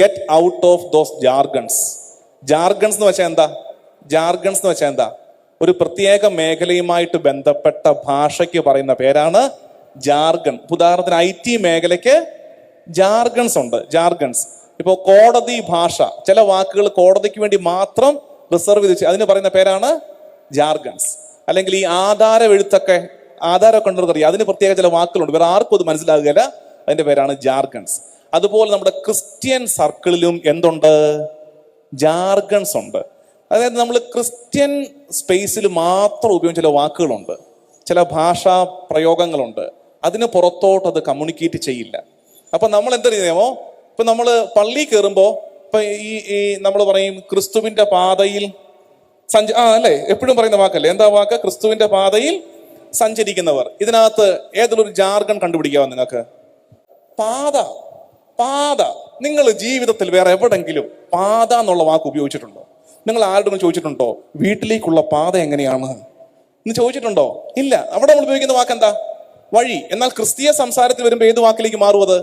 Get out of those jargons jargons എന്ന് വെച്ചാൽ എന്താ? ജാർഗൺസ് എന്ന് വെച്ചാൽ എന്താ? ഒരു പ്രത്യേക മേഖലയുമായിട്ട് ബന്ധപ്പെട്ട ഭാഷയ്ക്ക് പറയുന്ന പേരാണ് ജാർഗൺ. ഉദാഹരണത്തിന് ഐ ടി മേഖലയ്ക്ക് ജാർഗൺസ് ഉണ്ട്. ജാർഗൺസ്. ഇപ്പോൾ കോടതി ഭാഷ. ചില വാക്കുകൾ കോടതിക്ക് വേണ്ടി മാത്രം റിസർവ് ചെയ്ത് അതിന് പറയുന്ന പേരാണ് ജാർഗൺസ്. അല്ലെങ്കിൽ ഈ ആധാരം എഴുത്തൊക്കെ ആധാരമൊക്കെ ഉണ്ടെന്ന് അറിയാം അതിന് പ്രത്യേക ചില വാക്കുകളുണ്ട്. വേറെ ആർക്കും അത് മനസ്സിലാകുകയില്ല. അതിന്റെ പേരാണ് ജാർഗൺസ്. അതുപോലെ നമ്മുടെ ക്രിസ്ത്യൻ സർക്കിളിലും എന്തുണ്ട്? ജാർഗൺസ് ഉണ്ട്. അതായത് നമ്മൾ ക്രിസ്ത്യൻ സ്പേസിൽ മാത്രം ഉപയോഗിച്ച ചില വാക്കുകളുണ്ട്. ചില ഭാഷാ പ്രയോഗങ്ങളുണ്ട്. അതിന് പുറത്തോട്ട് അത് കമ്മ്യൂണിക്കേറ്റ് ചെയ്യില്ല. അപ്പൊ നമ്മൾ എന്താ ചെയ്യുമോ ഇപ്പൊ നമ്മൾ പള്ളി കയറുമ്പോൾ ഇപ്പൊ ഈ ഈ നമ്മൾ പറയും ക്രിസ്തുവിന്റെ പാതയിൽ സഞ്ച ആ അല്ലേ? എപ്പോഴും പറയുന്ന വാക്കല്ലേ? എന്താ വാക്ക്? ക്രിസ്തുവിന്റെ പാതയിൽ സഞ്ചരിക്കുന്നവർ. ഇതിനകത്ത് ഏതെങ്കിലും ഒരു ജാർഗൺ കണ്ടുപിടിക്കാവോ നിങ്ങൾക്ക്? പാത. പാത. നിങ്ങൾ ജീവിതത്തിൽ വേറെ എവിടെങ്കിലും പാത എന്നുള്ള വാക്ക് ഉപയോഗിച്ചിട്ടുണ്ടോ? നിങ്ങൾ ആരോടും ചോദിച്ചിട്ടുണ്ടോ വീട്ടിലേക്കുള്ള പാത എങ്ങനെയാണ്? എന്ന് ചോദിച്ചിട്ടുണ്ടോ? ഇല്ല. അവിടെ നമ്മൾ ഉപയോഗിക്കുന്ന വാക്ക് എന്താ? വഴി. എന്നാൽ ക്രിസ്തീയ സംസാരത്തിൽ വരുമ്പോൾ ഏത് വാക്കിലേക്ക് മാറും അത്?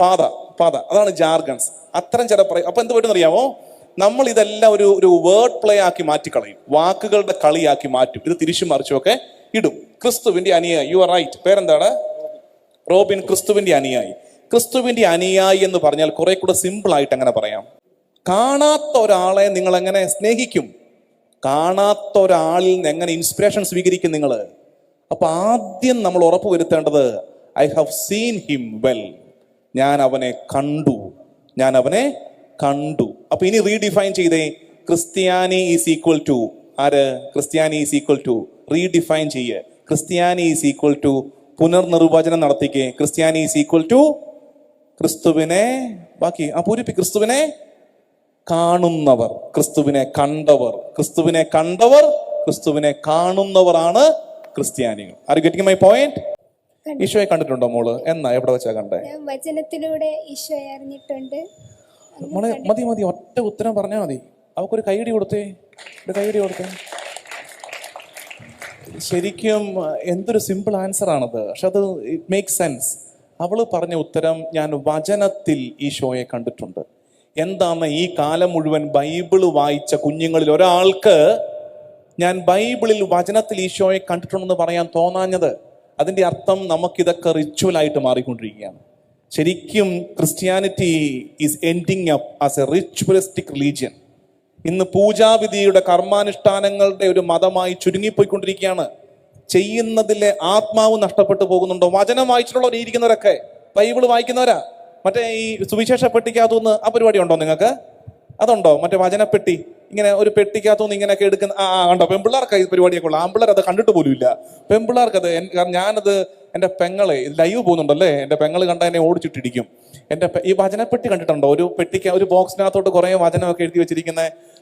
പാത പാത. അതാണ് ജാർഗൻസ്. അത്തരം ചില പറയും അപ്പൊ എന്ത് പറ്റും അറിയാമോ നമ്മൾ ഇതെല്ലാം ഒരു ഒരു വേർഡ് പ്ലേ ആക്കി മാറ്റിക്കളയും. വാക്കുകളുടെ കളിയാക്കി മാറ്റും. ഇത് തിരിച്ചു മറിച്ചുമൊക്കെ ഇടും. ക്രിസ്തുവിന്റെ അനുയായി. യു ആർ റൈറ്റ് പേരെന്താണ്? റോബിൻ ക്രിസ്തുവിന്റെ അനുയായി. ക്രിസ്തുവിന്റെ അനുയായി എന്ന് പറഞ്ഞാൽ കുറെ കൂടെ സിമ്പിൾ ആയിട്ട് അങ്ങനെ പറയാം. കാണാത്ത ഒരാളെ നിങ്ങൾ എങ്ങനെ സ്നേഹിക്കും? കാണാത്ത ഒരാളിൽ നിന്ന് എങ്ങനെ ഇൻസ്പിറേഷൻ സ്വീകരിക്കും നിങ്ങൾ അപ്പൊ ആദ്യം നമ്മൾ ഉറപ്പ് വരുത്തേണ്ടത് I have seen him well ഞാൻ അവനെ കണ്ടു. ഞാൻ അവനെ കണ്ടു. അപ്പൊ ഇനി റീഡിഫൈൻ ചെയ്തേ ക്രിസ്ത്യാനി ഈസ് ഈക്വൽ ടു ആര്? ക്രിസ്ത്യാനി ഈസ് ഈക്വൽ ടു റീഡിഫൈൻ ചെയ്യേ. ക്രിസ്ത്യാനി ഈസ് ഈക്വൽ ടു പുനർനിർവചനം നടത്തിക്കേ. ക്രിസ്ത്യാനി ഈസ് ഈക്വൽ ടു ക്രിസ്തുവിനെ ബാക്കി ആ പൂരിപ്പി ക്രിസ്തുവിനെ കാണുന്നവർ ക്രിസ്തുവിനെ കണ്ടവർ ക്രിസ്തുവിനെ കണ്ടവർ ക്രിസ്തുവിനെ കാണുന്നവരാണ് ക്രിസ്ത്യാനികൾ. ആർ ഗെറ്റിംഗ് മൈ പോയിന്റ് ഈശോയെ കണ്ടിട്ടുണ്ടോ മോൾ? എന്നാ എവിടെ വെച്ചാ കണ്ടേ? വചനത്തിലൂടെ ഈശോയെ അറിഞ്ഞിട്ടുണ്ട്. മോളെ മതി മതി ഒറ്റ ഉത്തരം പറഞ്ഞാൽ മതി. അവക്കൊരു കൈയടി കൊടുത്തേ. ഒരു കൈയടി കൊടുത്തേ. ശരിക്കും എന്തൊരു സിമ്പിൾ ആൻസർ ആണത്. പക്ഷെ അത് ഇറ്റ് മേക്ക് സെൻസ് അവൾ പറഞ്ഞ ഉത്തരം ഞാൻ വചനത്തിൽ ഈ ഷോയെ കണ്ടിട്ടുണ്ട്. എന്താണ് ഈ കാലം മുഴുവൻ ബൈബിൾ വായിച്ച കുഞ്ഞുങ്ങളിൽ ഒരാൾക്ക് ഞാൻ ബൈബിളിൽ വചനത്തിൽ ഈ ഈശോയെ കണ്ടിട്ടുണ്ടെന്ന് പറയാൻ തോന്നാഞ്ഞത്? അതിന്റെ അർത്ഥം നമുക്കിതൊക്കെ റിച്വൽ ആയിട്ട് മാറിക്കൊണ്ടിരിക്കുകയാണ്. ശരിക്കും Christianity is ending up as a ritualistic religion ഇന്ന് പൂജാവിധിയുടെ കർമാനുഷ്ഠാനങ്ങളുടെ ഒരു മതമായി ചുരുങ്ങിപ്പോയിക്കൊണ്ടിരിക്കുകയാണ്. ചെയ്യുന്നതിലെ ആത്മാവ് നഷ്ടപ്പെട്ടു പോകുന്നുണ്ടോ? വചനം വായിച്ചിട്ടുള്ളവർ ഇരിക്കുന്നവരൊക്കെ ബൈബിൾ വായിക്കുന്നവരാ? മറ്റേ ഈ സുവിശേഷ പെട്ടിക്കകത്തുനിന്ന് ആ പരിപാടി ഉണ്ടോ നിങ്ങൾക്ക്? അതുണ്ടോ? മറ്റേ വചനപ്പെട്ടി ഇങ്ങനെ ഒരു പെട്ടിക്കകത്തുനിന്ന് ഇങ്ങനെയൊക്കെ എടുക്കുന്ന ആ ഉണ്ടോ പെമ്പിള്ളേർക്ക് ഈ പരിപാടിയൊക്കെ ഉള്ളു ആമ്പിള്ളേർ അത് കണ്ടിട്ട് പോലും ഇല്ല. പെമ്പിള്ളേർക്ക് അത് കാരണം ഞാനത് എന്റെ പെങ്ങളെ ലൈവ് പോകുന്നുണ്ടല്ലേ? എന്റെ പെങ്ങൾ കണ്ട എന്നെ ഓടിച്ചിട്ടിരിക്കും എന്റെ ഈ വചനപ്പെട്ടി കണ്ടിട്ടുണ്ടോ? ഒരു പെട്ടിക്ക് ഒരു ബോക്സിനകത്തോട്ട് കുറേ വചനമൊക്കെ എഴുതി വെച്ചിരിക്കുന്ന. ആ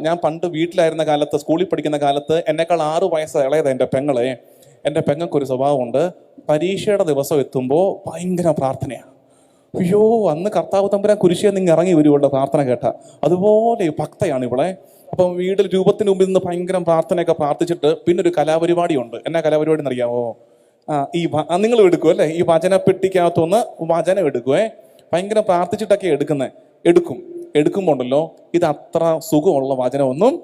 ഞാൻ പണ്ട് വീട്ടിലായിരുന്ന കാലത്ത് സ്കൂളിൽ പഠിക്കുന്ന കാലത്ത് എന്നെക്കാൾ ആറ് വയസ്സ് ഇളയത് എന്റെ പെങ്ങളെ എന്റെ പെങ്ങൾക്കൊരു സ്വഭാവമുണ്ട്. പരീക്ഷയുടെ ദിവസം എത്തുമ്പോൾ ഭയങ്കര പ്രാർത്ഥനയാണ് അയ്യോ അന്ന് കർത്താവ് തമ്പുരാൻ കുരിശിയെ നിങ്ങൾ ഇറങ്ങി വരുവുള്ള പ്രാർത്ഥന കേട്ട. അതുപോലെ ഭക്തയാണ് ഇവിടെ അപ്പം വീട്ടിൽ രൂപത്തിന് മുമ്പിൽ നിന്ന് ഭയങ്കര പ്രാർത്ഥനയൊക്കെ പ്രാർത്ഥിച്ചിട്ട് പിന്നെ ഒരു കലാപരിപാടി ഉണ്ട് എന്നാ കലാപരിപാടി എന്നറിയാമോ ആ ഈ നിങ്ങൾ എടുക്കും അല്ലേ? ഈ വചനപ്പെട്ടിക്കകത്തുനിന്ന് വചനം എടുക്കുവേ. ഭയങ്കര പ്രാർത്ഥിച്ചിട്ടൊക്കെ എടുക്കുന്നത് എടുക്കും. എടുക്കുമ്പോൾ ഉണ്ടല്ലോ ഇത് അത്ര സുഖമുള്ള വചനമൊന്നും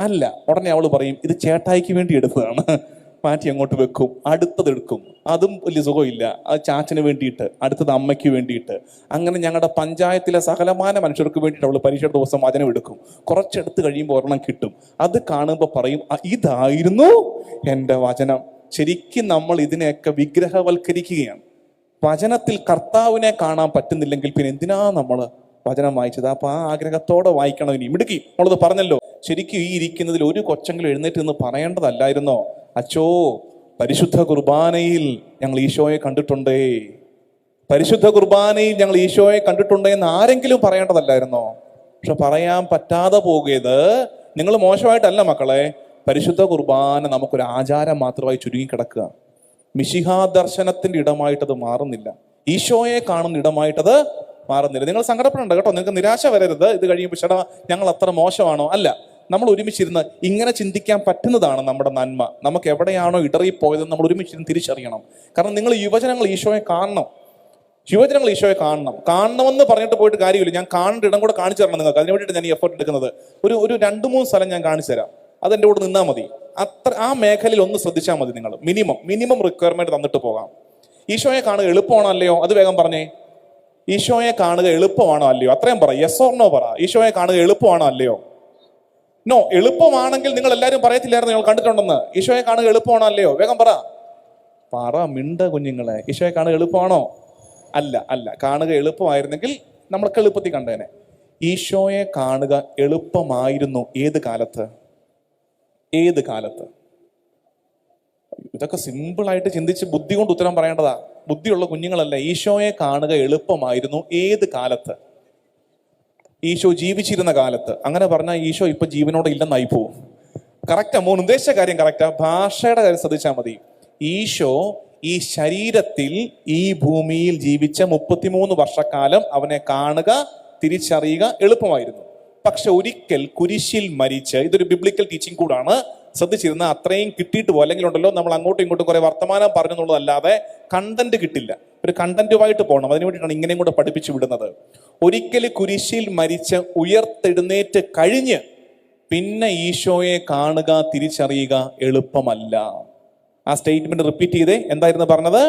അല്ല. ഉടനെ അവൾ പറയും ഇത് ചേട്ടായിക്ക് വേണ്ടി എടുത്തതാണ്. മാറ്റി അങ്ങോട്ട് വെക്കും. അടുത്തത് എടുക്കും. അതും വലിയ സുഖമില്ല. അത് ചാച്ചന് വേണ്ടിയിട്ട് അടുത്തത് അമ്മയ്ക്ക് വേണ്ടിയിട്ട്. അങ്ങനെ ഞങ്ങളുടെ പഞ്ചായത്തിലെ സകലമാന മനുഷ്യർക്ക് വേണ്ടിയിട്ട് അവൾ പരീക്ഷയുടെ ദിവസം വചനം എടുക്കും. കുറച്ചെടുത്ത് കഴിയുമ്പോൾ ഒരെണ്ണം കിട്ടും. അത് കാണുമ്പോൾ പറയും ഇതായിരുന്നു എന്റെ വചനം. ശരിക്കും നമ്മൾ ഇതിനെയൊക്കെ വിഗ്രഹവൽക്കരിക്കുകയാണ്. വചനത്തിൽ കർത്താവിനെ കാണാൻ പറ്റുന്നില്ലെങ്കിൽ പിന്നെ എന്തിനാ നമ്മൾ വചനം വായിച്ചത്. അപ്പൊ ആ ആഗ്രഹത്തോടെ വായിക്കണം ഇനി. മിടുക്കി നമ്മളത് പറഞ്ഞല്ലോ. ശരിക്കും ഈ ഇരിക്കുന്നതിൽ ഒരു കൊച്ചെങ്കിലും എഴുന്നേറ്റ് നിന്ന് പറയേണ്ടതല്ലായിരുന്നോ? അച്ചോ പരിശുദ്ധ കുർബാനയിൽ ഞങ്ങൾ ഈശോയെ കണ്ടിട്ടുണ്ടേ. പരിശുദ്ധ കുർബാനയിൽ ഞങ്ങൾ ഈശോയെ കണ്ടിട്ടുണ്ടേ എന്ന് ആരെങ്കിലും പറയേണ്ടതല്ലായിരുന്നോ? പക്ഷെ പറയാൻ പറ്റാതെ പോകിയത് നിങ്ങൾ മോശമായിട്ടല്ല മക്കളെ. പരിശുദ്ധ കുർബാന നമുക്കൊരു ആചാരം മാത്രമായി ചുരുങ്ങിക്കിടക്കുക മിശിഹാ ദർശനത്തിന്റെ ഇടമായിട്ടത് മാറുന്നില്ല. ഈശോയെ കാണുന്ന ഇടമായിട്ടത് മാറുന്നില്ല. നിങ്ങൾ സങ്കടപ്പെടേണ്ട കേട്ടോ. നിങ്ങൾക്ക് നിരാശ വരരുത്. ഇത് കഴിയുമ്പോൾ ചേട്ടാ ഞങ്ങൾ അത്ര മോശമാണോ? അല്ല. നമ്മൾ ഒരുമിച്ചിരുന്ന് ഇങ്ങനെ ചിന്തിക്കാൻ പറ്റുന്നതാണ് നമ്മുടെ നന്മ. നമുക്ക് എവിടെയാണോ ഇടറിപ്പോയതെന്ന് നമ്മൾ ഒരുമിച്ചിരുന്ന് തിരിച്ചറിയണം. കാരണം നിങ്ങൾ യുവജനങ്ങൾ ഈശോയെ കാണണം. യുവജനങ്ങൾ ഈശോയെ കാണണം. കാണണമെന്ന് പറഞ്ഞിട്ട് പോയിട്ട് കാര്യമില്ല. ഞാൻ കാണേണ്ട ഇടം കൂടെ കാണിച്ചു തരണം നിങ്ങൾക്ക്. അതിന് വേണ്ടിയിട്ട് ഞാൻ ഈ എഫേർട്ട് എടുക്കുന്നത്. ഒരു ഒരു രണ്ട് മൂന്ന് സ്ഥലം ഞാൻ കാണിച്ചു തരാം. അത് എന്റെ കൂടെ നിന്നാൽ മതി. അത്ര ആ മേഖലയിൽ ഒന്ന് ശ്രദ്ധിച്ചാൽ മതി നിങ്ങൾ. മിനിമം മിനിമം റിക്വയർമെന്റ് തന്നിട്ട് പോകാം. ഈശോയെ കാണുക എളുപ്പമാണോ അല്ലയോ? അത് വേഗം പറഞ്ഞേ. ഈശോയെ കാണുക എളുപ്പമാണോ അല്ലയോ? അത്രയും പറ. യെസ് ഓർ നോ പറ. ഈശോയെ കാണുക എളുപ്പമാണോ അല്ലയോ? നോ എളുപ്പമാണെങ്കിൽ നിങ്ങൾ എല്ലാവരും പറയത്തില്ലായിരുന്നു നിങ്ങൾ കണ്ടിട്ടുണ്ടെന്ന്. ഈശോയെ കാണുക എളുപ്പമാണോ അല്ലയോ? വേഗം പറ. പറ മിണ്ട കുഞ്ഞുങ്ങളെ. ഈശോയെ കാണുക എളുപ്പമാണോ? അല്ല അല്ല. കാണുക എളുപ്പമായിരുന്നെങ്കിൽ നമ്മൾക്ക് എളുപ്പത്തിൽ കണ്ടേനെ. ഈശോയെ കാണുക എളുപ്പമായിരുന്നു ഏത് കാലത്ത്? ഏത് കാലത്ത്? ഇതൊക്കെ സിമ്പിളായിട്ട് ചിന്തിച്ച് ബുദ്ധി കൊണ്ട് ഉത്തരം പറയേണ്ടതാ. ബുദ്ധിയുള്ള കുഞ്ഞുങ്ങളല്ല ഈശോയെ കാണുക എളുപ്പമായിരുന്നു ഏത് കാലത്ത്? ഈശോ ജീവിച്ചിരുന്ന കാലത്ത്. അങ്ങനെ പറഞ്ഞാൽ ഈശോ ഇപ്പൊ ജീവനോടെ ഇല്ലെന്നായി പോവും. കറക്റ്റാ മോൻ ഉദ്ദേശിച്ച കാര്യം കറക്റ്റാ ഭാഷയുടെ കാര്യം ശ്രദ്ധിച്ചാൽ മതി. ഈശോ ഈ ശരീരത്തിൽ ഈ ഭൂമിയിൽ ജീവിച്ച മുപ്പത്തിമൂന്ന് വർഷക്കാലം അവനെ കാണുക തിരിച്ചറിയുക എളുപ്പമായിരുന്നു. പക്ഷെ ഒരിക്കൽ കുരിശിൽ മരിച്ച് ഇതൊരു ബിബ്ലിക്കൽ ടീച്ചിങ് കൂടാണ് ശ്രദ്ധിച്ചിരുന്ന അത്രയും കിട്ടിയിട്ട് പോകും അല്ലെങ്കിൽ ഉണ്ടല്ലോ നമ്മൾ അങ്ങോട്ടും ഇങ്ങോട്ടും കുറെ വർത്തമാനം പറഞ്ഞെന്നുള്ളതല്ലാതെ കണ്ടന്റ് കിട്ടില്ല. ഒരു കണ്ടന്റുമായിട്ട് പോകണം. അതിനു വേണ്ടിയിട്ടാണ് ഇങ്ങനെയും കൂടെ പഠിപ്പിച്ചു വിടുന്നത്. ഒരിക്കൽ കുരിശിൽ മരിച്ച് ഉയർത്തെഴുന്നേറ്റ് കഴിഞ്ഞ് പിന്നെ ഈശോയെ കാണുക തിരിച്ചറിയുക എളുപ്പമല്ല. ആ സ്റ്റേറ്റ്മെന്റ് റിപ്പീറ്റ് ചെയ്തേ. എന്തായിരുന്നു പറഞ്ഞത്?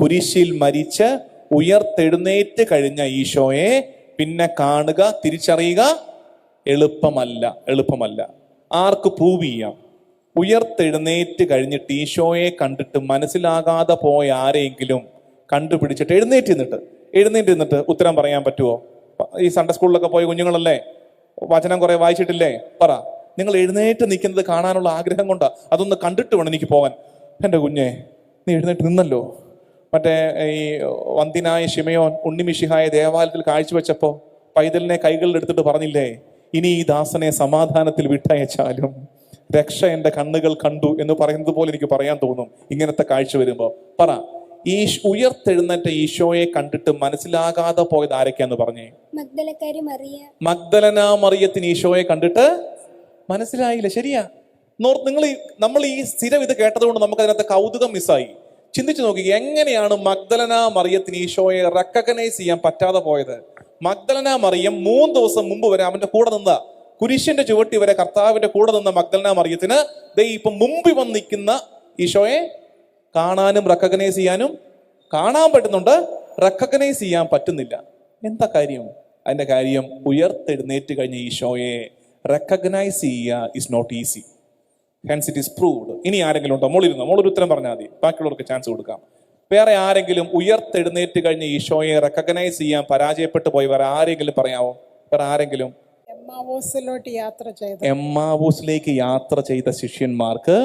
കുരിശിൽ മരിച്ച് ഉയർത്തെഴുന്നേറ്റ് കഴിഞ്ഞ ഈശോയെ പിന്നെ കാണുക തിരിച്ചറിയുക എളുപ്പമല്ല എളുപ്പമല്ല. ആർക്ക് പ്രൂവ് ചെയ്യാം? ഉയർത്തെഴുന്നേറ്റ് കഴിഞ്ഞിട്ട് ഈശോയെ കണ്ടിട്ട് മനസ്സിലാകാതെ പോയ ആരെങ്കിലും കണ്ടുപിടിച്ചിട്ട് എഴുന്നേറ്റ് നിന്നിട്ട് എഴുന്നേറ്റ് നിന്നിട്ട് ഉത്തരം പറയാൻ പറ്റുമോ ഈ സൺഡേ സ്കൂളിലൊക്കെ പോയ കുഞ്ഞുങ്ങളല്ലേ? വചനം കുറെ വായിച്ചിട്ടില്ലേ? പറ. നിങ്ങൾ എഴുന്നേറ്റ് നിൽക്കുന്നത് കാണാനുള്ള ആഗ്രഹം കൊണ്ടാ. അതൊന്ന് കണ്ടിട്ട് വേണം എനിക്ക് പോകാൻ എന്റെ കുഞ്ഞെ നീ എഴുന്നേറ്റ് നിന്നല്ലോ. മറ്റേ ഈ വന്തിനായ ഷിമയോൻ ഉണ്ണിമിഷിഹായ ദേവാലയത്തിൽ കാഴ്ചവെച്ചപ്പോൾ പൈതലിനെ കൈകളിൽ എടുത്തിട്ട് പറഞ്ഞില്ലേ? ഇനി ഈ ദാസനെ സമാധാനത്തിൽ വിട്ടയച്ചാലും രക്ഷ എന്റെ കണ്ണുകൾ കണ്ടു എന്ന് പറയുന്നത് പോലെ എനിക്ക് പറയാൻ തോന്നും. ഇങ്ങനത്തെ കാഴ്ച വരുമ്പോൾ പറ ഈ ഉയർത്തെഴുന്നേറ്റ ഈശോയെ കണ്ടിട്ട് മനസ്സിലാകാതെ പോയത് ആരൊക്കെയാന്ന് പറഞ്ഞേ? മഗ്ദലന മറിയത്തിന് ഈശോയെ കണ്ടിട്ട് മനസ്സിലായില്ല. ശരിയാ. നിങ്ങൾ നമ്മൾ ഈ സ്ഥിരം ഇത് കേട്ടതുകൊണ്ട് നമുക്ക് അതിനകത്ത് കൗതുകം മിസ്സായി. ചിന്തിച്ചു നോക്കി എങ്ങനെയാണ് മഗ്ദലന മറിയത്തിന് ഈശോയെ റെക്കഗ്നൈസ് ചെയ്യാൻ പറ്റാതെ പോയത്? മഗ്ദലന മറിയം മൂന്ന് ദിവസം മുമ്പ് വരെ അവന്റെ കൂടെ നിന്ന കുരിശിന്റെ ചുവട്ടി വരെ കർത്താവിന്റെ കൂടെ നിന്ന മഗ്ദലന മറിയത്തിന് ദേ ഇപ്പൊ മുമ്പിൽ വന്ന് നിൽക്കുന്ന ഈശോയെ കാണാനും റെക്കഗ്നൈസ് ചെയ്യാനും കാണാൻ പറ്റുന്നുണ്ട്. റെക്കഗ്നൈസ് ചെയ്യാൻ പറ്റുന്നില്ല. എന്താ കാര്യം? അതിന്റെ കാര്യം ഉയർത്തെഴുന്നേറ്റ് കഴിഞ്ഞ ഈശോയെ റെക്കഗ്നൈസ് ചെയ്യുക is not easy hence it is proved ഇനി ആരെങ്കിലും ഉണ്ടോ? മോളിരുന്നോ? മോളൊരു ഉത്തരം പറഞ്ഞാൽ മതി. ബാക്കിയുള്ളവർക്ക് ചാൻസ് കൊടുക്കാം. വേറെ ആരെങ്കിലും ഉയർത്തെഴുന്നേറ്റ് കഴിഞ്ഞ ഈശോയെ റെക്കഗ്നൈസ് ചെയ്യാൻ പരാജയപ്പെട്ടു പോയി വേറെ ആരെങ്കിലും പറയാമോ വേറെ ആരെങ്കിലും? എമ്മാവോസിലോട്ട് യാത്ര ചെയ്ത് എമ്മാവൂസിലേക്ക് യാത്ര ചെയ്ത ശിഷ്യന്മാർക്ക്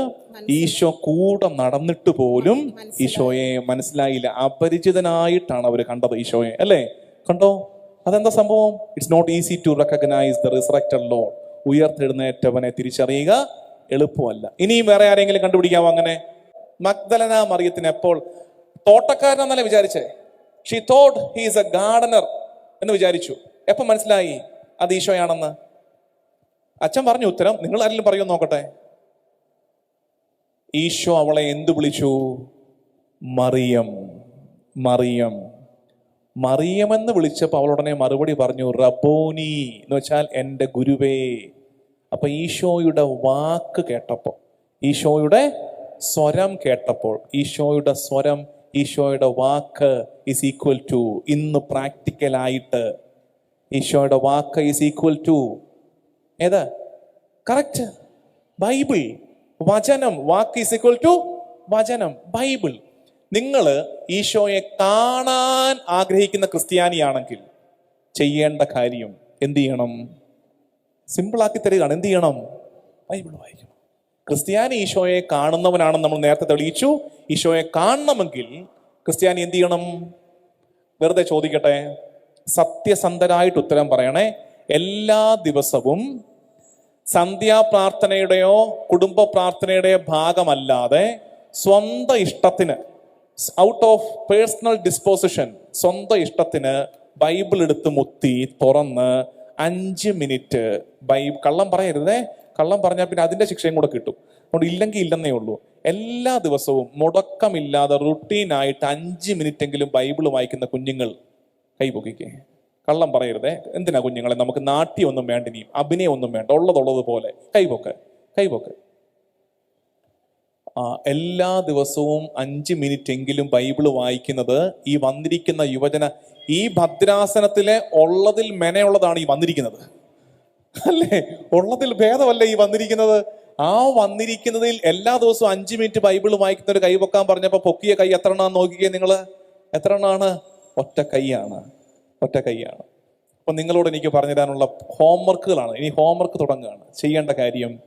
ഈശോ കൂടെ നടന്നിട്ട് പോലും ഈശോയെ മനസ്സിലായില്ല. അപരിചിതനായിട്ടാണ് അവർ കണ്ടത് ഈശോയെ അല്ലേ? കണ്ടോ? അതെന്താ സംഭവം? It's not easy to recognise the resurrected lord ഉയർത്തെഴുന്നേറ്റവനെ തിരിച്ചറിയുക എളുപ്പമല്ല. ഇനിയും വേറെ ആരെങ്കിലും കണ്ടുപിടിക്കാമോ അങ്ങനെ? മഗ്ദലന മറിയത്തിന് എപ്പോൾ തോട്ടക്കാരനെന്നല്ലേ വിചാരിച്ചേ? She thought his a gardener എന്ന് വിചാരിച്ചു. എപ്പൊ മനസ്സിലായി? അത് ഈശോയാണെന്ന്. അച്ഛൻ പറഞ്ഞു ഉത്തരം നിങ്ങൾ ആരെങ്കിലും പറയുമോ നോക്കട്ടെ. ഈശോ അവളെ എന്തു വിളിച്ചു? മറിയം മറിയം. മറിയമെന്ന് വിളിച്ചപ്പോൾ അവളുടനെ മറുപടി പറഞ്ഞു റബോനി എന്ന് വെച്ചാൽ എന്റെ ഗുരുവേ. അപ്പൊ ഈശോയുടെ വാക്ക് കേട്ടപ്പോൾ ഈശോയുടെ സ്വരം കേട്ടപ്പോൾ ഈശോയുടെ സ്വരം ഈശോയുടെ വാക്ക് ഈസ് ഈക്വൽ ടു ഇന്ന് പ്രാക്ടിക്കലായിട്ട് ഈശോയുടെ വാക്ക് ഈസ് ഈക്വൽ ടു ഏത്? കറക്റ്റ് ബൈബിൾ വചനം. വാക്ക് ഈസ് ഈക്വൽ ടു വചനം. ബൈബിൾ നിങ്ങൾ ഈശോയെ കാണാൻ ആഗ്രഹിക്കുന്ന ക്രിസ്ത്യാനിയാണെങ്കിൽ ചെയ്യേണ്ട കാര്യം എന്ത് ചെയ്യണം? സിമ്പിളാക്കി തരികയാണ്. എന്ത് ചെയ്യണം? ബൈബിൾ വായിക്കണം. ക്രിസ്ത്യാനി ഈശോയെ കാണുന്നവനാണെന്ന് നമ്മൾ നേരത്തെ തെളിയിച്ചു. ഈശോയെ കാണണമെങ്കിൽ ക്രിസ്ത്യാനി എന്ത് ചെയ്യണം? വെറുതെ ചോദിക്കട്ടെ. സത്യസന്ധരായിട്ട് ഉത്തരം പറയണേ. എല്ലാ ദിവസവും സന്ധ്യാപ്രാർത്ഥനയുടെയോ കുടുംബ പ്രാർത്ഥനയുടെയോ ഭാഗമല്ലാതെ സ്വന്തം ഇഷ്ടത്തിന് ഔട്ട് ഓഫ് പേഴ്സണൽ ഡിസ്പോസിഷൻ സ്വന്തം ഇഷ്ടത്തിന് ബൈബിൾ എടുത്ത് മുത്തി തുറന്ന് അഞ്ച് മിനിറ്റ് ബൈ കള്ളം പറയരുതേ. കള്ളം പറഞ്ഞാൽ പിന്നെ അതിന്റെ ശിക്ഷയും കൂടെ കിട്ടും. അതുകൊണ്ട് ഇല്ലെങ്കിൽ ഇല്ലെന്നേ ഉള്ളൂ. എല്ലാ ദിവസവും മുടക്കമില്ലാതെ റുട്ടീനായിട്ട് അഞ്ച് മിനിറ്റെങ്കിലും ബൈബിൾ വായിക്കുന്ന കുഞ്ഞുങ്ങൾ കൈപൊക്കിക്കേ കള്ളം പറയരുതേ. എന്തിനാ കുഞ്ഞുങ്ങളെ? നമുക്ക് നാട്യമൊന്നും വേണ്ട ഇനിയും. അഭിനയമൊന്നും വേണ്ട. ഉള്ളതുള്ളത് പോലെ കൈപൊക്ക് കൈപൊക്ക് ആ, എല്ലാ ദിവസവും അഞ്ച് മിനിറ്റ് എങ്കിലും ബൈബിൾ വായിക്കുന്നത് ഈ വന്നിരിക്കുന്ന യുവജന ഈ ഭദ്രാസനത്തിലെ ഉള്ളതിൽ മെനയുള്ളതാണ് ഈ വന്നിരിക്കുന്നത്. അല്ലേ? ഉള്ളതിൽ ഭേദമല്ലേ ഈ വന്നിരിക്കുന്നത്? ആ വന്നിരിക്കുന്നതിൽ എല്ലാ ദിവസവും അഞ്ച് മിനിറ്റ് ബൈബിൾ വായിക്കുന്ന ഒരു കൈ പൊക്കാൻ പറഞ്ഞപ്പോ പൊക്കിയ കൈ എത്ര എണ്ണാന്ന് നോക്കിക്കേ നിങ്ങൾ എത്ര എണ്ണാണ്? ഒറ്റ കൈയാണ്. ഒറ്റ കൈയാണ്. അപ്പൊ നിങ്ങളോട് എനിക്ക് പറഞ്ഞു തരാനുള്ള ഹോംവർക്കുകളാണ്. ഇനി ഹോംവർക്ക് തുടങ്ങുകയാണ്. ചെയ്യേണ്ട കാര്യം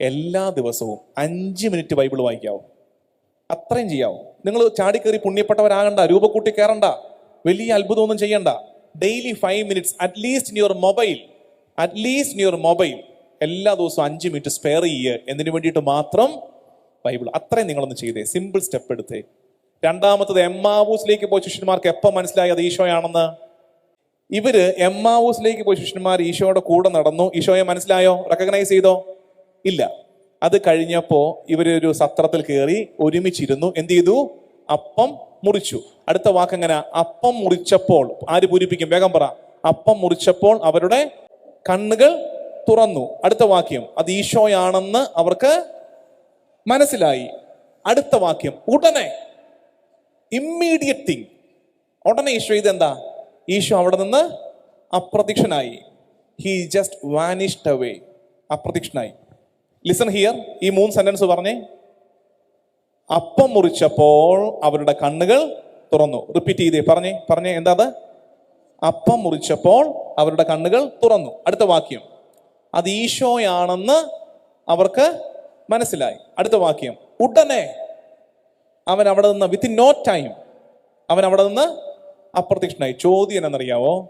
എല്ലാ ദിവസവും അഞ്ച് മിനിറ്റ് ബൈബിൾ വായിക്കാവും. അത്രയും ചെയ്യാവും. നിങ്ങൾ ചാടിക്കേറി പുണ്യപ്പെട്ടവരാകണ്ട രൂപക്കൂട്ടി കയറണ്ട വലിയ അത്ഭുതമൊന്നും ചെയ്യണ്ട. Daily five minutes at least in your mobile at least your mobile എല്ലാ ദിവസവും അഞ്ച് മിനിറ്റ് സ്പെയർ ചെയ്യുക എന്നതിന് വേണ്ടിയിട്ട് മാത്രം? ബൈബിൾ അത്രയും നിങ്ങളൊന്ന് ചെയ്തേ. സിമ്പിൾ സ്റ്റെപ്പ് എടുത്തേ. രണ്ടാമത്തത് എമ്മാവൂസിലേക്ക് പോയ ശിഷ്യന്മാർക്ക് എപ്പോൾ മനസ്സിലായി അത് ഈശോയാണെന്ന്? ഇവർ എമ്മാവൂസിലേക്ക് പോയ ശിഷ്യന്മാർ ഈശോയുടെ കൂടെ നടന്നു. ഈശോയെ മനസ്സിലായോ? റെക്കഗ്നൈസ് ചെയ്തോ? ഇല്ല. അത് കഴിഞ്ഞപ്പോൾ ഇവരൊരു സത്രത്തിൽ കയറി ഒരുമിച്ചിരുന്നു. എന്ത് ചെയ്തു? അപ്പം മുറിച്ചു. അടുത്ത വാക്ക് എങ്ങനെ അപ്പം മുറിച്ചപ്പോൾ. ആര് പൂരിപ്പിക്കും? വേഗം പറ. അപ്പം മുറിച്ചപ്പോൾ അവരുടെ കണ്ണുകൾ തുറന്നു. അടുത്ത വാക്യം. അത് ഈശോയാണെന്ന് അവർക്ക് മനസ്സിലായി. അടുത്ത വാക്യം. ഉടനെ ഇമ്മീഡിയറ്റ് തിങ് ഉടനെ ഈശോ ഇതെന്താ? ഈശോ അവിടെ നിന്ന് അപ്രത്യക്ഷനായി. ഹി ജസ്റ്റ് വാനിഷ്ഡ് അവേ അപ്രത്യക്ഷനായി. ലിസൺ ഹിയർ ഈ മൂന്ന് സെന്റൻസ് പറഞ്ഞേ. അപ്പം മുറിച്ചപ്പോൾ അവരുടെ കണ്ണുകൾ തുറന്നു. റിപ്പീറ്റ് ചെയ്തേ. പറഞ്ഞേ. പറഞ്ഞേ. എന്താ അത്? അപ്പം മുറിച്ചപ്പോൾ അവരുടെ കണ്ണുകൾ തുറന്നു. അടുത്ത വാക്യം. അത് ഈശോയാണെന്ന് അവർക്ക് മനസ്സിലായി. അടുത്ത വാക്യം. ഉടനെ അവൻ അവിടെ നിന്ന് വിത്തിൻ നോ ടൈം അവൻ അവിടെ നിന്ന് അപ്രത്യക്ഷനായി. ചോദ്യം എന്നറിയാവോ?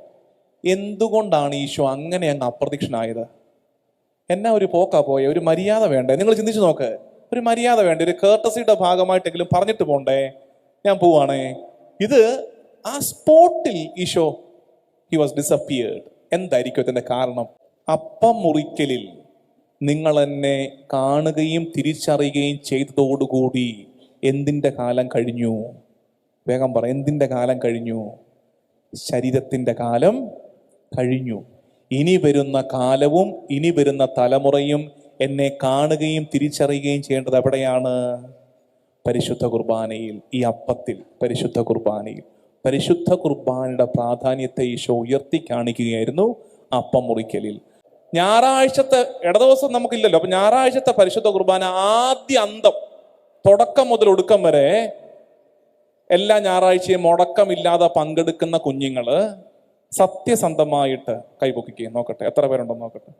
എന്തുകൊണ്ടാണ് ഈശോ അങ്ങനെ അങ്ങ് അപ്രത്യക്ഷനായത്? എന്നാ ഒരു പോക്കാ പോയ ഒരു മര്യാദ വേണ്ടേ? നിങ്ങൾ ചിന്തിച്ചു നോക്ക്. ഒരു മര്യാദ വേണ്ടേ? ഒരു കേർട്ടസിയുടെ ഭാഗമായിട്ടെങ്കിലും പറഞ്ഞിട്ട് പോണ്ടേ? ഞാൻ പോവാണേ. ഇത് ആ സ്പോട്ടിൽ ഈശോ ഹി വാസ് ഡിസപ്പിയേർഡ് എന്തായിരിക്കും അതിന്റെ കാരണം? അപ്പം മുറിക്കലിൽ നിങ്ങൾ എന്നെ കാണുകയും തിരിച്ചറിയുകയും ചെയ്തതോടുകൂടി എന്തിന്റെ കാലം കഴിഞ്ഞു? വേഗം പറ എന്തിന്റെ കാലം കഴിഞ്ഞു? ശരീരത്തിന്റെ കാലം കഴിഞ്ഞു. ഇനി വരുന്ന കാലവും ഇനി വരുന്ന തലമുറയും എന്നെ കാണുകയും തിരിച്ചറിയുകയും ചെയ്യേണ്ടത് എവിടെയാണ്? പരിശുദ്ധ കുർബാനയിൽ ഈ അപ്പത്തിൽ പരിശുദ്ധ കുർബാനയിൽ. പരിശുദ്ധ കുർബാനയുടെ പ്രാധാന്യത്തെ ഈശോ ഉയർത്തി കാണിക്കുകയായിരുന്നു അപ്പം മുറിക്കലിൽ. ഞായറാഴ്ചത്തെ ഇടദിവസം നമുക്കില്ലല്ലോ അപ്പൊ ഞായറാഴ്ചത്തെ പരിശുദ്ധ കുർബാന ആദ്യ അന്തം തുടക്കം മുതൽ ഒടുക്കം വരെ എല്ലാ ഞായറാഴ്ചയും മുടക്കമില്ലാതെ പങ്കെടുക്കുന്ന കുഞ്ഞുങ്ങൾ സത്യസന്ധമായിട്ട് കൈപൊക്കിക്കുകയും നോക്കട്ടെ. എത്ര പേരുണ്ടോ നോക്കട്ടെ.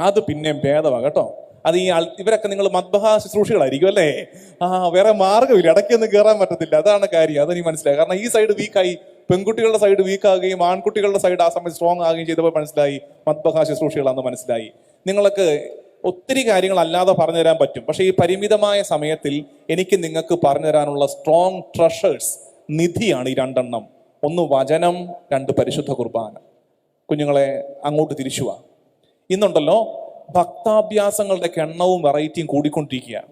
അത് പിന്നെയും ഭേദമാണ് കേട്ടോ. അത് ഈ ഇവരൊക്കെ നിങ്ങൾ മദ്ബഹ ശുശ്രൂഷകളായിരിക്കും അല്ലേ? ആ വേറെ മാർഗമില്ല. ഇടയ്ക്കൊന്നും കയറാൻ പറ്റത്തില്ല. അതാണ് കാര്യം. അതെനിക്ക് മനസ്സിലായി. കാരണം ഈ സൈഡ് വീക്കായി പെൺകുട്ടികളുടെ സൈഡ് വീക്ക് ആകുകയും ആൺകുട്ടികളുടെ സൈഡ് ആ സമയത്ത് സ്ട്രോങ് ആകുകയും ചെയ്തപ്പോൾ മനസ്സിലായി മദ്ബഹ ശുശ്രൂഷകളാന്ന് മനസ്സിലായി. നിങ്ങൾക്ക് ഒത്തിരി കാര്യങ്ങൾ അല്ലാതെ പറഞ്ഞു തരാൻ പറ്റും. പക്ഷേ ഈ പരിമിതമായ സമയത്തിൽ എനിക്ക് നിങ്ങൾക്ക് പറഞ്ഞു തരാനുള്ള സ്ട്രോങ് ട്രഷേഴ്സ് നിധിയാണ് ഈ രണ്ടെണ്ണം. ഒന്ന് വചനം രണ്ട് പരിശുദ്ധ കുർബാന. കുഞ്ഞുങ്ങളെ അങ്ങോട്ട് തിരിച്ചുവാ ഇന്നുണ്ടല്ലോ ഭക്താഭ്യാസങ്ങളുടെ എണ്ണവും വെറൈറ്റിയും കൂടിക്കൊണ്ടിരിക്കുകയാണ്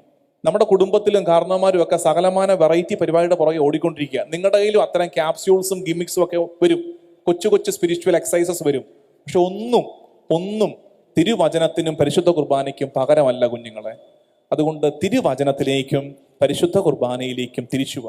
നമ്മുടെ കുടുംബത്തിലും കാരണവന്മാരും ഒക്കെ സകലമാന വെറൈറ്റി പരിപാടിയുടെ പുറകെ ഓടിക്കൊണ്ടിരിക്കുക. നിങ്ങളുടെ കയ്യിലും അത്തരം ക്യാപ്സ്യൂൾസും ഗിമിക്സും ഒക്കെ വരും. കൊച്ചു കൊച്ചു സ്പിരിച്വൽ എക്സസൈസസ് വരും. പക്ഷെ ഒന്നും ഒന്നും തിരുവചനത്തിനും പരിശുദ്ധ കുർബാനയ്ക്കും പകരമല്ല കുഞ്ഞുങ്ങളെ. അതുകൊണ്ട് തിരുവചനത്തിലേക്കും പരിശുദ്ധ കുർബാനയിലേക്കും തിരിച്ചു